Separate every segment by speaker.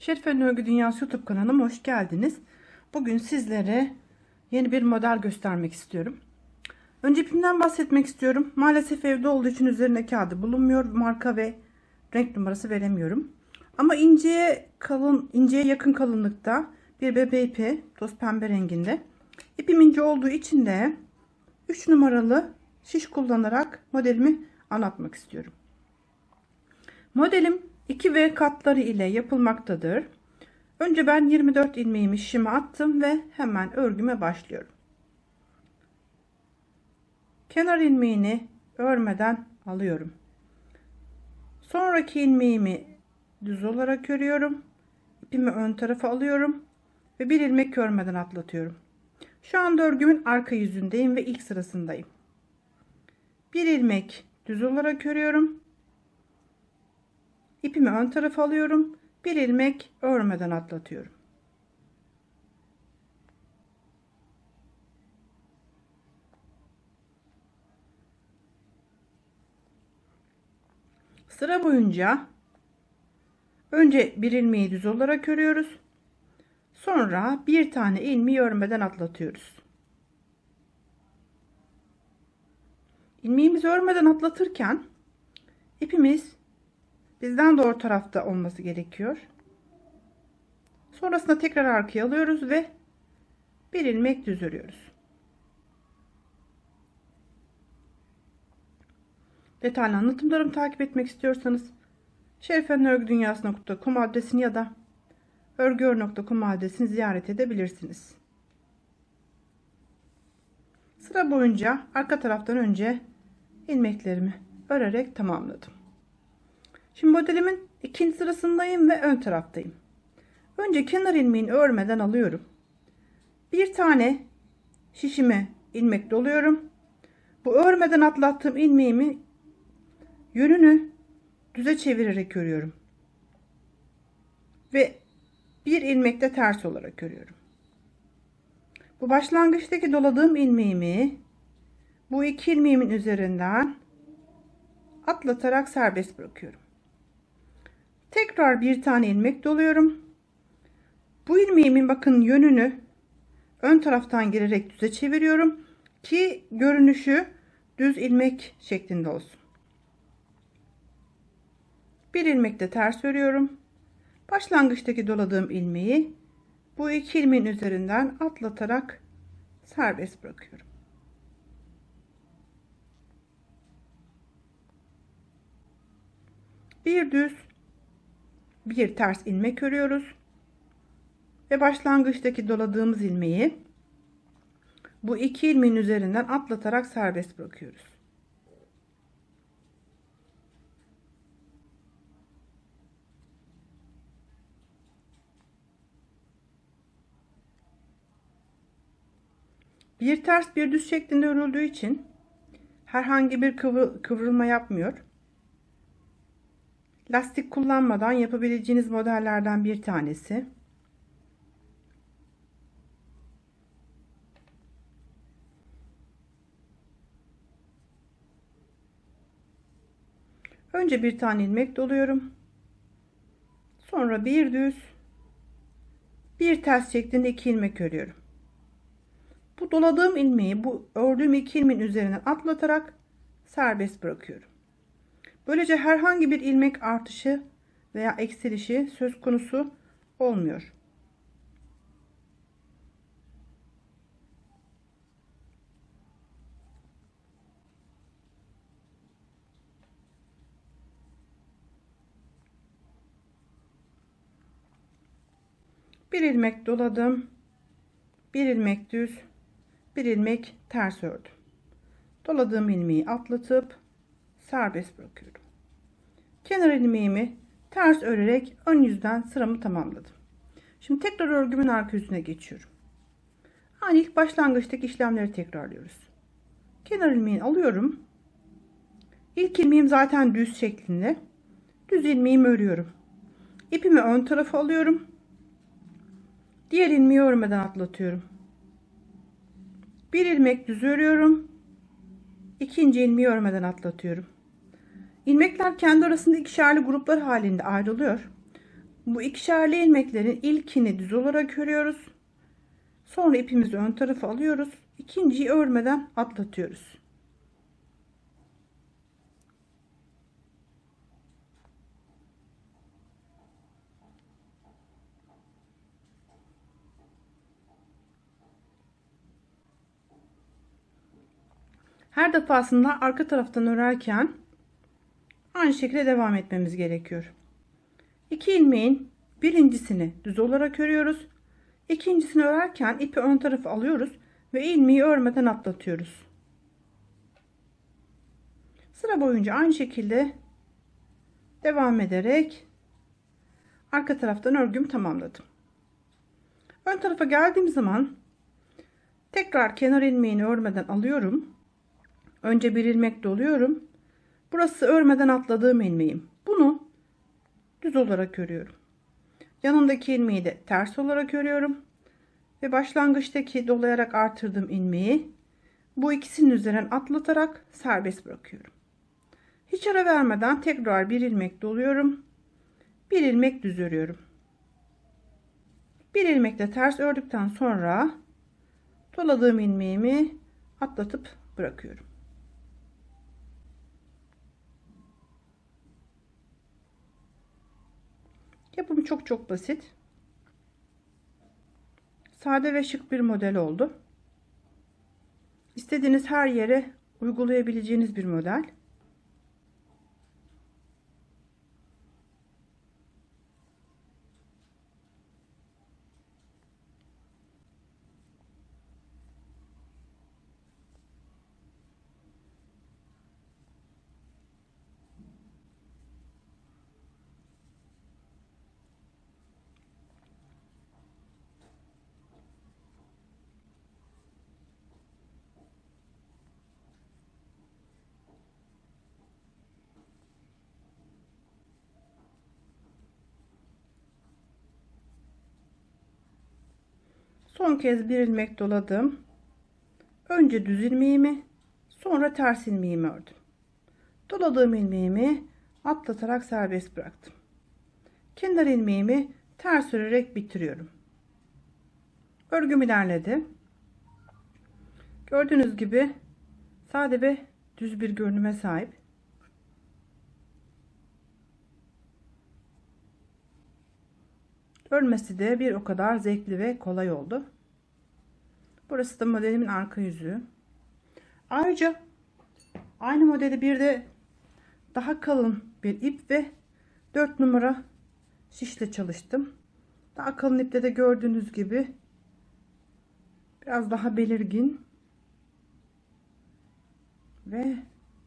Speaker 1: Şerife Örgü Dünyası YouTube kanalıma hoş geldiniz. Bugün sizlere yeni bir model göstermek istiyorum. Önce ipimden bahsetmek istiyorum. Maalesef evde olduğu için üzerinde kağıdı bulunmuyor. Marka ve renk numarası veremiyorum. Ama inceye kalın, inceye yakın kalınlıkta bir bebe ipi, toz pembe renginde. İpim ince olduğu için de 3 numaralı şiş kullanarak modelimi anlatmak istiyorum. Modelim 2 V katları ile yapılmaktadır. Önce ben 24 ilmeğimi şişime attım ve hemen örgüme başlıyorum. Kenar ilmeğini örmeden alıyorum. Sonraki ilmeğimi düz olarak örüyorum. İpimi ön tarafa alıyorum ve bir ilmek örmeden atlatıyorum. Şu anda örgümün arka yüzündeyim ve ilk sırasındayım. Bir ilmek düz olarak örüyorum. İpimi ön tarafa alıyorum. Bir ilmek örmeden atlatıyorum. Sıra boyunca önce bir ilmeği düz olarak örüyoruz. Sonra bir tane ilmeği örmeden atlatıyoruz. İlmeğimizi örmeden atlatırken ipimiz bizden doğru tarafta olması gerekiyor. Sonrasında tekrar arkaya alıyoruz ve bir ilmek düz örüyoruz. Detaylı anlatımlarımı takip etmek istiyorsanız şerifenörgüdünyası.com adresini ya da örgüör.com adresini ziyaret edebilirsiniz. Sıra boyunca arka taraftan önce ilmeklerimi örerek tamamladım. Şimdi modelimin ikinci sırasındayım ve ön taraftayım. Önce kenar ilmeğini örmeden alıyorum. Bir tane şişime ilmek doluyorum. Bu örmeden atlattığım ilmeğimi yönünü düze çevirerek örüyorum. Ve bir ilmek de ters olarak örüyorum. Bu başlangıçtaki doladığım ilmeğimi bu iki ilmeğimin üzerinden atlatarak serbest bırakıyorum. Tekrar bir tane ilmek doluyorum. Bu ilmeğimin bakın yönünü ön taraftan girerek düze çeviriyorum ki görünüşü düz ilmek şeklinde olsun. Bir ilmek de ters örüyorum. Başlangıçtaki doladığım ilmeği bu iki ilmeğin üzerinden atlatarak serbest bırakıyorum. Bir düz bir ters ilmek örüyoruz ve başlangıçtaki doladığımız ilmeği bu iki ilmeğin üzerinden atlatarak serbest bırakıyoruz. Bir ters bir düz şeklinde örüldüğü için herhangi bir kıvrılma yapmıyor. Lastik kullanmadan yapabileceğiniz modellerden bir tanesi. Önce bir tane ilmek doluyorum. Sonra bir düz, bir ters şeklinde iki ilmek örüyorum. Bu doladığım ilmeği bu ördüğüm iki ilmeğin üzerinden atlatarak serbest bırakıyorum. Böylece herhangi bir ilmek artışı veya eksilişi söz konusu olmuyor. Bir ilmek doladım. Bir ilmek düz, bir ilmek ters ördüm. Doladığım ilmeği atlatıp serbest bırakıyorum. Kenar ilmeğimi ters örerek ön yüzden sıramı tamamladım. Şimdi tekrar örgümün arka yüzüne geçiyorum. Aynı ilk başlangıçtaki işlemleri tekrarlıyoruz. Kenar ilmeğini alıyorum. İlk ilmeğim zaten düz şeklinde. Düz ilmeğimi örüyorum. İpimi ön tarafa alıyorum. Diğer ilmeği örmeden atlatıyorum. Bir ilmek düz örüyorum. İkinci ilmeği örmeden atlatıyorum. İlmekler kendi arasında ikişerli gruplar halinde ayrılıyor. Bu ikişerli ilmeklerin ilkini düz olarak örüyoruz. Sonra ipimizi ön tarafa alıyoruz. İkinciyi örmeden atlatıyoruz. Her defasında arka taraftan örerken aynı şekilde devam etmemiz gerekiyor. İki ilmeğin birincisini düz olarak örüyoruz. İkincisini örerken ipi ön tarafa alıyoruz ve ilmeği örmeden atlatıyoruz. Sıra boyunca aynı şekilde devam ederek arka taraftan örgümü tamamladım. Ön tarafa geldiğim zaman tekrar kenar ilmeğini örmeden alıyorum. Önce bir ilmek doluyorum. Burası örmeden atladığım ilmeğim. Bunu düz olarak örüyorum. Yanındaki ilmeği de ters olarak örüyorum. Ve başlangıçtaki dolayarak artırdığım ilmeği bu ikisinin üzerinden atlatarak serbest bırakıyorum. Hiç ara vermeden tekrar bir ilmek doluyorum. Bir ilmek düz örüyorum. Bir ilmekle ters ördükten sonra doladığım ilmeğimi atlatıp bırakıyorum. Yapımı çok çok basit. Sade ve şık bir model oldu. İstediğiniz her yere uygulayabileceğiniz bir model. Son kez bir ilmek doladım. Önce düz ilmeğimi, sonra ters ilmeğimi ördüm. Doladığım ilmeğimi atlatarak serbest bıraktım. Kenar ilmeğimi ters örerek bitiriyorum. Örgüm ilerledi. Gördüğünüz gibi sade ve düz bir görünüme sahip. Örmesi de bir o kadar zevkli ve kolay oldu. Burası da modelimin arka yüzü. Ayrıca aynı modeli bir de daha kalın bir ip ve 4 numara şişle çalıştım. Daha kalın ipte de gördüğünüz gibi biraz daha belirgin ve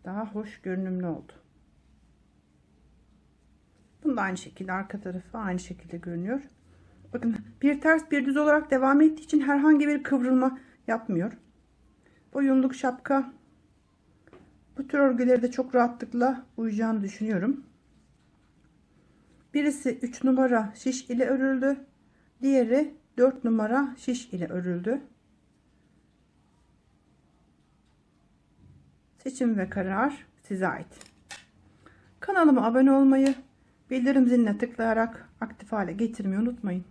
Speaker 1: daha hoş görünümlü oldu. Da aynı şekilde arka tarafı aynı şekilde görünüyor. Bakın bir ters bir düz olarak devam ettiği için herhangi bir kıvrılma yapmıyor. Boyunluk şapka bu tür örgüleri de çok rahatlıkla uyacağını düşünüyorum. Birisi 3 numara şiş ile örüldü. Diğeri 4 numara şiş ile örüldü. Seçim ve karar size ait. Kanalıma abone olmayı, bildirim ziline tıklayarak aktif hale getirmeyi unutmayın.